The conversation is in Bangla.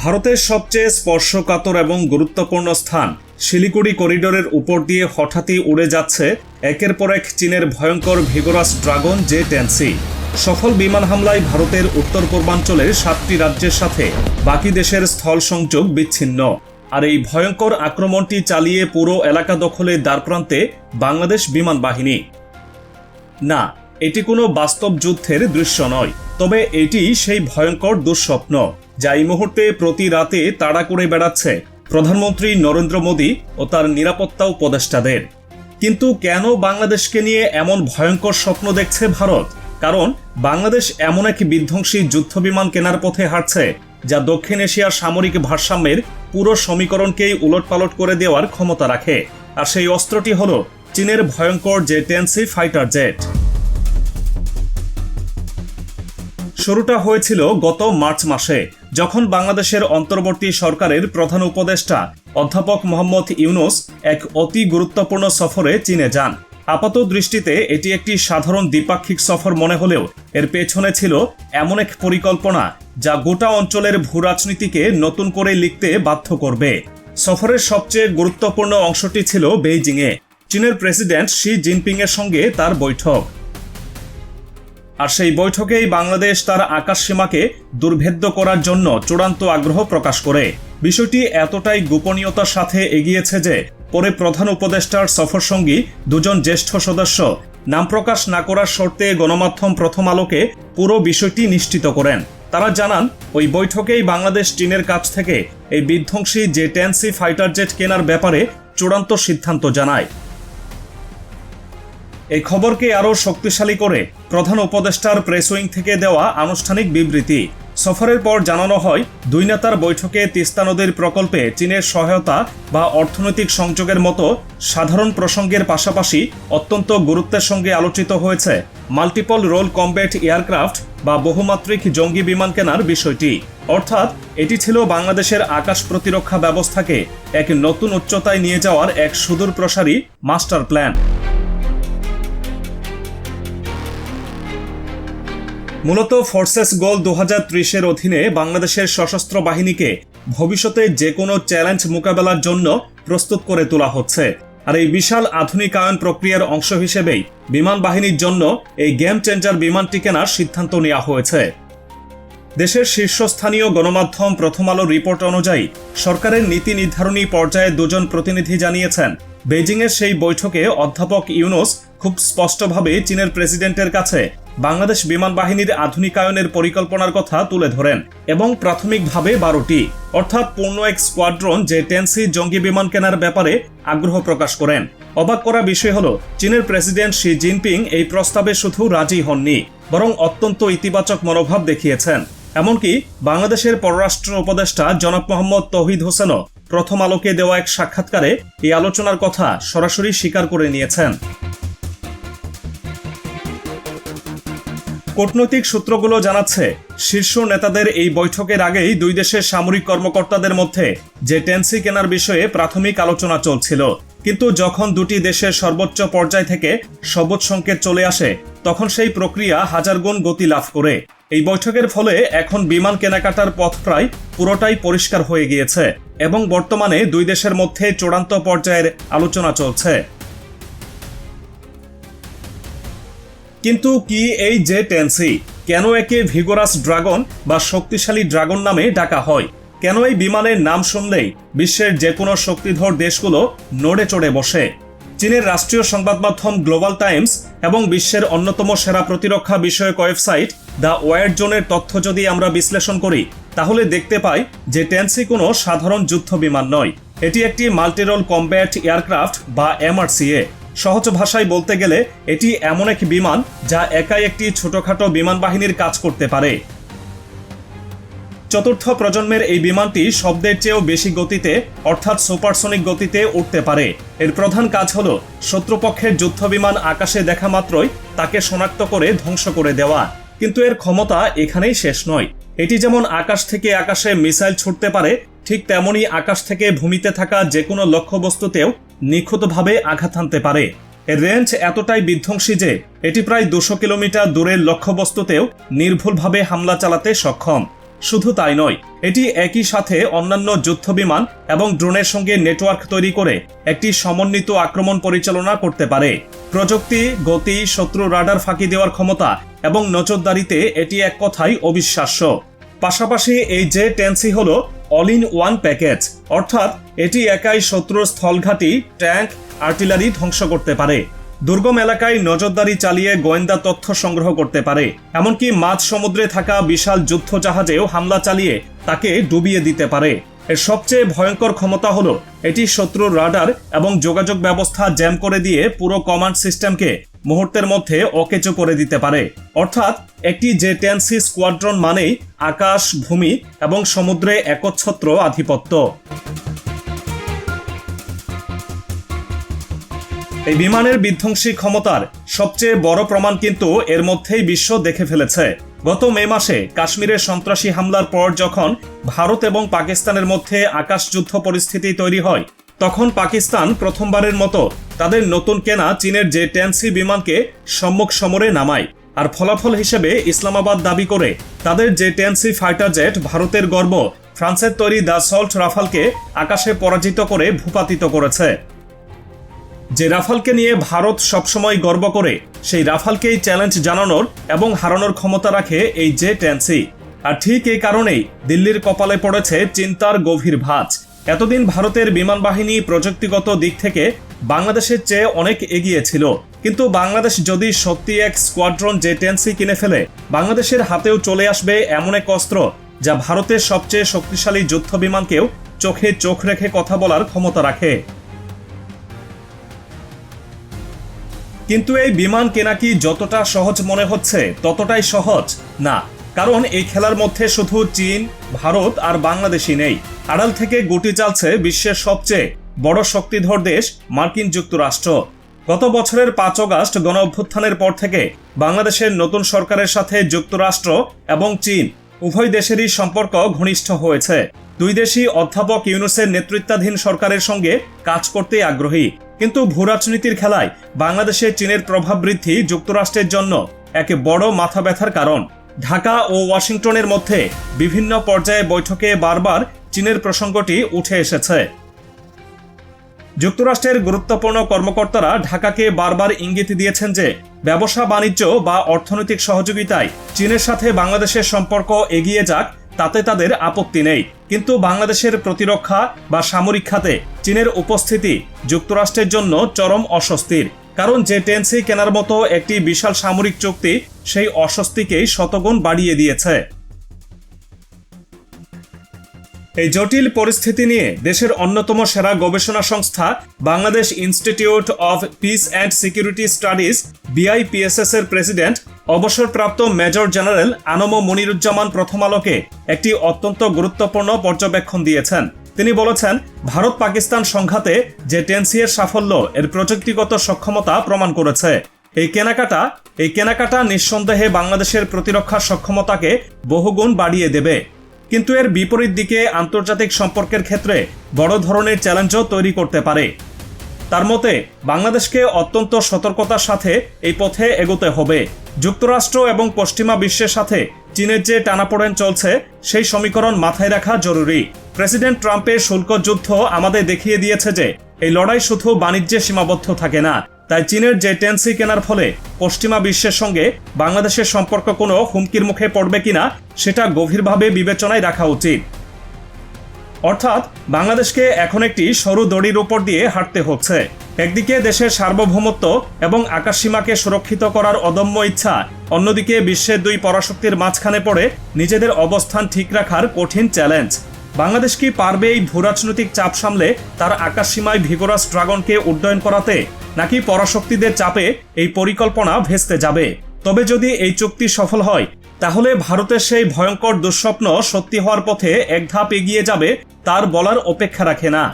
ভারতের সবচেয়ে স্পর্শকাতর এবং গুরুত্বপূর্ণ স্থান শিলিগুড়ি করিডোরের উপর দিয়ে হঠাৎই উড়ে যাচ্ছে একের পর এক চীনের ভয়ঙ্কর ভিগোরাস ড্রাগন জে টেন্সি সফল বিমান হামলায় ভারতের উত্তর পূর্বাঞ্চলের সাতটি রাজ্যের সাথে বাকি দেশের স্থল সংযোগ বিচ্ছিন্ন। আর এই ভয়ঙ্কর আক্রমণটি চালিয়ে পুরো এলাকা দখলে দ্বারপ্রান্তে বাংলাদেশ বিমান বাহিনী। না, এটি কোনো বাস্তব যুদ্ধের দৃশ্য নয়, তবে এটি সেই ভয়ঙ্কর দুঃস্বপ্ন। যা এই মুহূর্তে প্রতি রাতে তাড়া করে বেড়াচ্ছে প্রধানমন্ত্রী নরেন্দ্র মোদী ও তার নিরাপত্তা উপদেষ্টাদের। কিন্তু কেন বাংলাদেশকে নিয়ে এমন ভয়ঙ্কর স্বপ্ন দেখছে ভারত? কারণ বাংলাদেশ এমন এক বিধ্বংসী যুদ্ধবিমান কেনার পথে হাঁটছে, যা দক্ষিণ এশিয়ার সামরিক ভারসাম্যের পুরো সমীকরণকেই উলটপালট করে দেওয়ার ক্ষমতা রাখে। আর সেই অস্ত্রটি হল চীনের ভয়ঙ্কর জে টেন্সি ফাইটার জেট। শুরুটা হয়েছিল গত মার্চ মাসে। যখন বাংলাদেশের অন্তর্বর্তী সরকারের প্রধান উপদেষ্টা অধ্যাপক মোহাম্মদ ইউনুস এক অতি গুরুত্বপূর্ণ সফরে চীনে যান, আপাত দৃষ্টিতে এটি একটি সাধারণ দ্বিপাক্ষিক সফর মনে হলেও এর পেছনে ছিল এমন এক পরিকল্পনা যা গোটা অঞ্চলের ভূ রাজনীতিকে নতুন করে লিখতে বাধ্য করবে। সফরের সবচেয়ে গুরুত্বপূর্ণ অংশটি ছিল বেইজিংয়ে। চীনের প্রেসিডেন্ট শি জিনপিংয়ের সঙ্গে তার বৈঠক। আর সেই বৈঠকেই বাংলাদেশ তার আকাশ সীমাকে দুর্ভেদ্য করার জন্য চূড়ান্ত আগ্রহ প্রকাশ করে। বিষয়টি এতটাই গোপনীয়তার সাথে এগিয়েছে যে, পরে প্রধান উপদেষ্টার সফরসঙ্গী দুজন জ্যেষ্ঠ সদস্য নাম প্রকাশ না করার শর্তে গণমাধ্যম প্রথম আলোকে পুরো বিষয়টি নিশ্চিত করেন। তারা জানান, ওই বৈঠকেই বাংলাদেশ চীনের কাছ থেকে এই বিধ্বংসী জে টেন্সি ফাইটার জেট কেনার ব্যাপারে চূড়ান্ত সিদ্ধান্ত জানায়। এই খবরকে আরও শক্তিশালী করে প্রধান উপদেষ্টার প্রেস উইং থেকে দেওয়া আনুষ্ঠানিক বিবৃতি। সফরের পর জানানো হয়, দুই নেতার বৈঠকে তিস্তা নদীর প্রকল্পে চীনের সহায়তা বা অর্থনৈতিক সংযোগের মতো সাধারণ প্রসঙ্গের পাশাপাশি অত্যন্ত গুরুত্বের সঙ্গে আলোচিত হয়েছে মাল্টিপল রোল কমব্যাট এয়ারক্রাফট বা বহুমাত্রিক জঙ্গি বিমান কেনার বিষয়টি। অর্থাৎ, এটি ছিল বাংলাদেশের আকাশ প্রতিরক্ষা ব্যবস্থাকে এক নতুন উচ্চতায় নিয়ে যাওয়ার এক সুদূর প্রসারী মাস্টার প্ল্যান। মূলত ফোর্সেস গোল দু হাজার ত্রিশের অধীনে বাংলাদেশের সশস্ত্র বাহিনীকে ভবিষ্যতে যে কোনো চ্যালেঞ্জ মোকাবেলার জন্য প্রস্তুত করে তোলা হচ্ছে। আর এই বিশাল আধুনিকায়ন প্রক্রিয়ার অংশ হিসেবেই বিমান বাহিনীর জন্য এই গেম চেঞ্জার বিমানটি কেনার সিদ্ধান্ত নেওয়া হয়েছে। দেশের শীর্ষস্থানীয় গণমাধ্যম প্রথম আলো রিপোর্ট অনুযায়ী সরকারের নীতি নির্ধারণী পর্যায়ে দুজন প্রতিনিধি জানিয়েছেন বেজিংয়ের সেই বৈঠকে অধ্যাপক ইউনুস খুব স্পষ্টভাবে চীনের প্রেসিডেন্টের কাছে বাংলাদেশ বিমান বাহিনীর আধুনিকায়নের পরিকল্পনার কথা তুলে ধরেন এবং প্রাথমিকভাবে বারোটি, অর্থাৎ পূর্ণ এক স্কোয়াড্রন যে টেন্সি জঙ্গি বিমান কেনার ব্যাপারে আগ্রহ প্রকাশ করেন। অবাক করা বিষয় হল, চীনের প্রেসিডেন্ট শি জিনপিং এই প্রস্তাবে শুধু রাজি হননি, বরং অত্যন্ত ইতিবাচক মনোভাব দেখিয়েছেন। এমনকি বাংলাদেশের পররাষ্ট্র উপদেষ্টা জনাব মোহাম্মদ তৌহিদ হোসেনও প্রথম আলোকে দেওয়া এক সাক্ষাৎকারে এই আলোচনার কথা সরাসরি স্বীকার করে নিয়েছেন। কূটনৈতিক সূত্রগুলো জানাচ্ছে, শীর্ষ নেতাদের এই বৈঠকের আগেই দুই দেশের সামরিক কর্মকর্তাদের মধ্যে যে টেন্সি কেনার বিষয়ে প্রাথমিক আলোচনা চলছিল। কিন্তু যখন দুটি দেশের সর্বোচ্চ পর্যায় থেকে সবুজ সংকেত চলে আসে, তখন সেই প্রক্রিয়া হাজার গুণ গতি লাভ করে। এই বৈঠকের ফলে এখন বিমান কেনাকাটার পথ প্রায় পুরোটাই পরিষ্কার হয়ে গিয়েছে এবং বর্তমানে দুই দেশের মধ্যে চূড়ান্ত পর্যায়ের আলোচনা চলছে। কিন্তু কি এই জে টেন্সি? কেন একে ভিগোরাস ড্রাগন বা শক্তিশালী ড্রাগন নামে ডাকা হয়? কেন এই বিমানের নাম শুনলেই বিশ্বের যে কোনো শক্তিধর দেশগুলো নড়ে চড়ে বসে? চীনের রাষ্ট্রীয় সংবাদ মাধ্যম গ্লোবাল টাইমস এবং বিশ্বের অন্যতম সেরা প্রতিরক্ষা বিষয়ক ওয়েবসাইট দ্য ওয়ার জোনের তথ্য যদি আমরা বিশ্লেষণ করি, তাহলে দেখতে পাই যে টেন্সি কোনো সাধারণ যুদ্ধ বিমান নয়। এটি একটি মাল্টিরোল কমব্যাট এয়ারক্রাফট বা এমআরসিএ। সহজ ভাষায় বলতে গেলে এটি এমন এক বিমান যা একাই একটি ছোটখাটো বিমান বাহিনীর কাজ করতে পারে। চতুর্থ প্রজন্মের এই বিমানটি শব্দের চেয়েও বেশি গতিতে, অর্থাৎ সুপারসনিক গতিতে উঠতে পারে। এর প্রধান কাজ হল শত্রুপক্ষের যুদ্ধ বিমান আকাশে দেখা মাত্রই তাকে শনাক্ত করে ধ্বংস করে দেওয়া। কিন্তু এর ক্ষমতা এখানেই শেষ নয়। এটি যেমন আকাশ থেকে আকাশে মিসাইল ছুটতে পারে ঠিক তেমনই আকাশ থেকে ভূমিতে থাকা যে কোনো লক্ষ্যবস্তুতেও নিখুঁতভাবে আঘাত হানতে পারে। এর রেঞ্জ এতটাই বিধ্বংসী যে, এটি প্রায় দুশো কিলোমিটার দূরের লক্ষ্যবস্তুতেও নির্ভুলভাবে হামলা চালাতে সক্ষম। শুধু তাই নয়, এটি একই সাথে অন্যান্য যুদ্ধ বিমান এবং ড্রোনের সঙ্গে নেটওয়ার্ক তৈরি করে একটি সমন্বিত আক্রমণ পরিচালনা করতে পারে। প্রযুক্তি, গতি, শত্রু রাডার ফাঁকি দেওয়ার ক্ষমতা এবং নজরদারিতে এটি এক কথাই অবিশ্বাস্য। পাশাপাশি এই জে টেন্সি হল অল ইন ওয়ান প্যাকেজ অর্থাৎ এটি একাই শত্রুর স্থলঘাটি, ট্যাঙ্ক, আর্টিলারি ধ্বংস করতে পারে। দুর্গম এলাকায় নজরদারি চালিয়ে গোয়েন্দা তথ্য সংগ্রহ করতে পারে। এমনকি মাঝ সমুদ্রে থাকা বিশাল যুদ্ধ জাহাজেও হামলা চালিয়ে তাকে ডুবিয়ে দিতে পারে। এর সবচেয়ে ভয়ঙ্কর ক্ষমতা হল, এটি শত্রুর রাডার এবং যোগাযোগ ব্যবস্থা জ্যাম করে দিয়ে পুরো কমান্ড সিস্টেমকে মুহূর্তের মধ্যে অকেচো করে দিতে পারে। অর্থাৎ একটি জে টেনসি স্কোয়াড্রন মানেই আকাশ, ভূমি এবং সমুদ্রে একচ্ছত্র আধিপত্য। এই বিমানের বিধ্বংসী ক্ষমতার সবচেয়ে বড় প্রমাণ কিন্তু এর মধ্যেই বিশ্ব দেখে ফেলেছে। গত মে মাসে কাশ্মীরের সন্ত্রাসী হামলার পর যখন ভারত এবং পাকিস্তানের মধ্যে আকাশযুদ্ধ পরিস্থিতি তৈরি হয় তখন পাকিস্তান প্রথমবারের মতো তাদের নতুন কেনা চীনের যে টেনসি বিমানকে সম্মুখ সমরে নামায়। আর ফলাফল হিসেবে ইসলামাবাদ দাবি করে তাদের যে টেনসি ফাইটার জেট ভারতের গর্ব, ফ্রান্সের তৈরি দ্য সল্ট রাফালকে আকাশে পরাজিত করে ভূপাতিত করেছে। যে রাফালকে নিয়ে ভারত সবসময় গর্ব করে, সেই রাফালকেই চ্যালেঞ্জ জানানোর এবং হারানোর ক্ষমতা রাখে এই জে টেন্সি। আর ঠিক এই কারণেই দিল্লির কপালে পড়েছে চিন্তার গভীর ভাঁজ। এতদিন ভারতের বিমান বাহিনী প্রযুক্তিগত দিক থেকে বাংলাদেশের চেয়ে অনেক এগিয়ে ছিল। কিন্তু বাংলাদেশ যদি সত্যি এক স্কোয়াড্রন জে টেন্সি কিনে ফেলে, বাংলাদেশের হাতেও চলে আসবে এমন এক অস্ত্র যা ভারতের সবচেয়ে শক্তিশালী যুদ্ধ বিমানকেও চোখে চোখ রেখে কথা বলার ক্ষমতা রাখে। কিন্তু এই বিমান কেনা কি যতটা সহজ মনে হচ্ছে, ততটাই সহজ? না। কারণ এই খেলার মধ্যে শুধু চীন, ভারত আর বাংলাদেশই নেই। আড়াল থেকে গুটি চালছে বিশ্বের সবচেয়ে বড় শক্তিধর দেশ মার্কিন যুক্তরাষ্ট্র। গত বছরের পাঁচ অগাস্ট গণ অভ্যুত্থানের পর থেকে বাংলাদেশের নতুন সরকারের সাথে যুক্তরাষ্ট্র এবং চীন উভয় দেশেরই সম্পর্ক ঘনিষ্ঠ হয়েছে। দুই দেশই অধ্যাপক ইউনুসের নেতৃত্বাধীন সরকারের সঙ্গে কাজ করতে আগ্রহী। কিন্তু ভূরাজনীতির খেলায় বাংলাদেশে চীনের প্রভাব বৃদ্ধি যুক্তরাষ্ট্রের জন্য এক বড় মাথা ব্যথার কারণ। ঢাকা ও ওয়াশিংটনের মধ্যে বিভিন্ন পর্যায়ে বৈঠকে বারবার চীনের প্রসঙ্গটি উঠে এসেছে। যুক্তরাষ্ট্রের গুরুত্বপূর্ণ কর্মকর্তারা ঢাকাকে বারবার ইঙ্গিত দিয়েছেন যে ব্যবসা, বাণিজ্য বা অর্থনৈতিক সহযোগিতায় চীনের সাথে বাংলাদেশের সম্পর্ক এগিয়ে যাক, তাতে তাদের আপত্তি নেই। কিন্তু বাংলাদেশের প্রতিরক্ষা বা সামরিক খাতে চীনের উপস্থিতি যুক্তরাষ্ট্রের জন্য চরম অস্বস্তির। কারণ যে টেন্সি কেনার মতো একটি বিশাল সামরিক চুক্তি সেই অস্বস্তিকেই শতগুণ বাড়িয়ে দিয়েছে। এই জটিল পরিস্থিতি নিয়ে দেশের অন্যতম সেরা গবেষণা সংস্থা Bangladesh institute of peace and security studies, BIPSS এর প্রেসিডেন্ট, অবসরপ্রাপ্ত মেজর জেনারেল আনম মনিরুজ্জামান প্রথম আলোকে একটি অত্যন্ত গুরুত্বপূর্ণ পর্যবেক্ষণ দিয়েছেন। তিনি বলেছেন ভারত পাকিস্তান সংঘাতে যে টেনসিয়ের সাফল্য এর প্রযুক্তিগত সক্ষমতা প্রমাণ করেছে। এই কেনাকাটা এই কেনাকাটা নিঃসন্দেহে বাংলাদেশের প্রতিরক্ষার সক্ষমতাকে বহুগুণ বাড়িয়ে দেবে। কিন্তু এর বিপরীত দিকে আন্তর্জাতিক সম্পর্কের ক্ষেত্রে বড় ধরনের চ্যালেঞ্জও তৈরি করতে পারে। তার মতে, বাংলাদেশকে অত্যন্ত সতর্কতার সাথে এই পথে এগোতে হবে। যুক্তরাষ্ট্র এবং পশ্চিমা বিশ্বের সাথে চীনের যে টানাপোড়েন চলছে, সেই সমীকরণ মাথায় রাখা জরুরি। প্রেসিডেন্ট ট্রাম্পের শুল্ক যুদ্ধ আমাদের দেখিয়ে দিয়েছে যে, এই লড়াই শুধু বাণিজ্যে সীমাবদ্ধ থাকে না তাই চীনের যে টেন্সি কেনার ফলে পশ্চিমা বিশ্বের সঙ্গে বাংলাদেশের সম্পর্ক কোনো হুমকির মুখে পড়বে কিনা সেটা গভীরভাবে বিবেচনায় রাখা উচিত। অর্থাৎ বাংলাদেশকে এখন একটি সরু দড়ির উপর দিয়ে হাঁটতে হচ্ছে। একদিকে দেশের সার্বভৌমত্ব এবং আকাশসীমাকে সুরক্ষিত করার অদম্য ইচ্ছা, অন্যদিকে বিশ্বের দুই পরাশক্তির মাঝখানে পড়ে নিজেদের অবস্থান ঠিক রাখার কঠিন চ্যালেঞ্জ বাংলাদেশ কি পারবে এই ভূরাজনৈতিক চাপ সামলে? তার আকাশসীমায় ভিগোরাস ড্রাগনকে উড্ডয়ন করাতে? নাকি পরাশক্তিদের চাপে এই পরিকল্পনা ভেস্তে যাবে? তবে যদি এই চুক্তি সফল হয়, তাহলে ভারতের সেই ভয়ঙ্কর দুঃস্বপ্ন সত্যি হওয়ার পথে এক ধাপ এগিয়ে যাবে, তার বলার অপেক্ষা রাখে না।